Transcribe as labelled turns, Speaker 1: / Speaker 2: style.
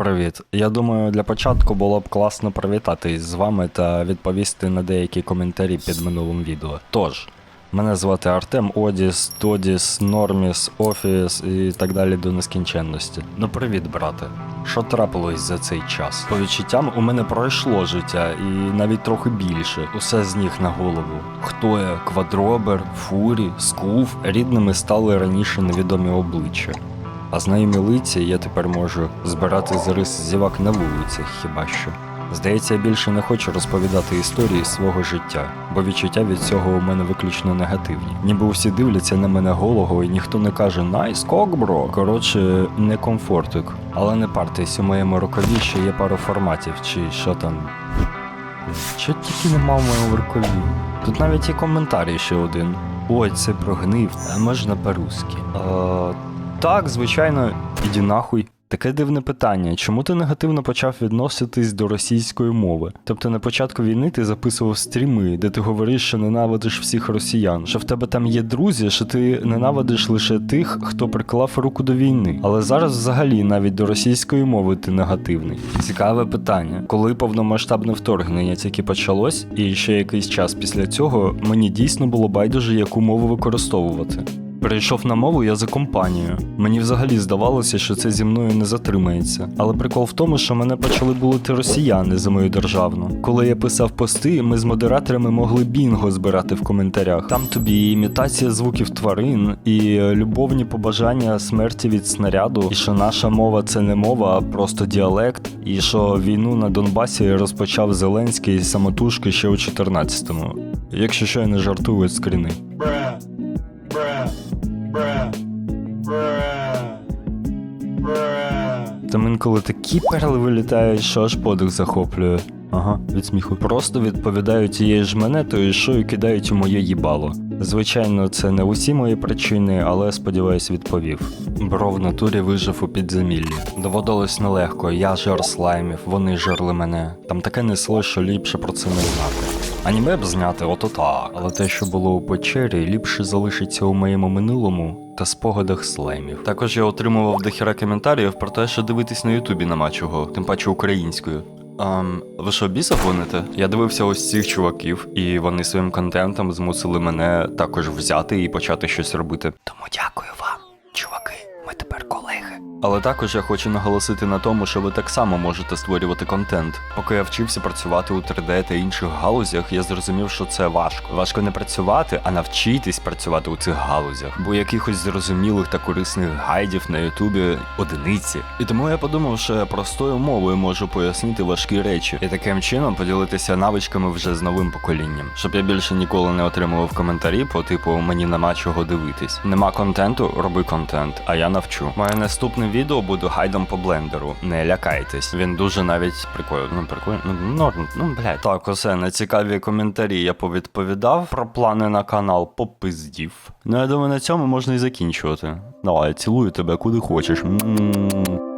Speaker 1: Привіт. Я думаю, для початку було б класно привітатись з вами та відповісти на деякі коментарі під минулим відео. Тож, мене звати Артем Одіс, Тодіс, Норміс, Офіс і так далі до нескінченності. Ну привіт, брате. Що трапилось за цей час? По відчуттям у мене пройшло життя, і навіть трохи більше. Усе з ніг на голову. Хто я? Квадробер, Фурі, Скуф. Рідними стали раніше невідомі обличчя. А знайомі лиця я тепер можу збирати зарис зівак на вулицях хіба що. Здається, я більше не хочу розповідати історії свого життя, бо відчуття від цього у мене виключно негативні. Ніби усі дивляться на мене голого, і ніхто не каже Найс кок, бро. Коротше, не комфортик. Але не партись, у моєму рукаві ще є пару форматів, чи що там. Що тільки нема в моєму рукаві. Тут навіть є коментарі ще один. Ой, це прогнив, а можна по-русски. Так, звичайно, іди нахуй. Таке дивне питання. Чому ти негативно почав відноситись до російської мови? Тобто на початку війни ти записував стріми, де ти говориш, що ненавидиш всіх росіян, що в тебе там є друзі, що ти ненавидиш лише тих, хто приклав руку до війни. Але зараз взагалі навіть до російської мови ти негативний. Цікаве питання. Коли повномасштабне вторгнення тільки почалось, і ще якийсь час після цього мені дійсно було байдуже, яку мову використовувати. Перейшов на мову я за компанію. Мені взагалі здавалося, що це зі мною не затримається. Але прикол в тому, що мене почали булити росіяни за мою державну. Коли я писав пости, ми з модераторами могли бінго збирати в коментарях. Там тобі і імітація звуків тварин, і е, любовні побажання смерті від снаряду, і що наша мова це не мова, а просто діалект, і що війну на Донбасі розпочав Зеленський самотужки ще у 14-му. Якщо що я не жартую скріни. Там інколи такі перли вилітають, що аж подих захоплює. Ага, від сміху. Просто відповідаю тією ж монетою, що і кидають у моє їбало. Звичайно, це не усі мої причини, але сподіваюсь, відповів. Бро в натурі вижив у підземіллі. Доводилось нелегко, я жар слаймів, вони жерли мене. Там таке несло, що ліпше про це не знати. Аніме б зняти, ото так. Але те, що було у печері, ліпше залишиться у моєму минулому та спогадах слаймів. Також я отримував дохіра коментарів про те, що дивитись на Ютубі нема чого, тим паче українською. Ам, ви що, біса гоните? Я дивився ось цих чуваків, і вони своїм контентом змусили мене також взяти і почати щось робити. Тому дякую тепер колеги. Але також я хочу наголосити на тому, що ви так само можете створювати контент. Поки я вчився працювати у 3D та інших галузях, я зрозумів, що це важко. Важко не працювати, а навчитись працювати у цих галузях. Бо якихось зрозумілих та корисних гайдів на Ютубі одиниці. І тому я подумав, що я простою мовою можу пояснити важкі речі і таким чином поділитися навичками вже з новим поколінням, щоб я більше ніколи не отримував коментарі по типу мені нема чого дивитись. Нема контенту, роби контент, а я навчу. Моє наступне відео буде гайдом по блендеру. Не лякайтесь. Він дуже навіть прикольний. Ну прикольно. Ну норм. Ну блядь. Так, усе на цікаві коментарі я повідповідав. Про плани на канал попиздів. Ну я думаю, на цьому можна і закінчувати. Давай, цілую тебе куди хочеш. М-м-м.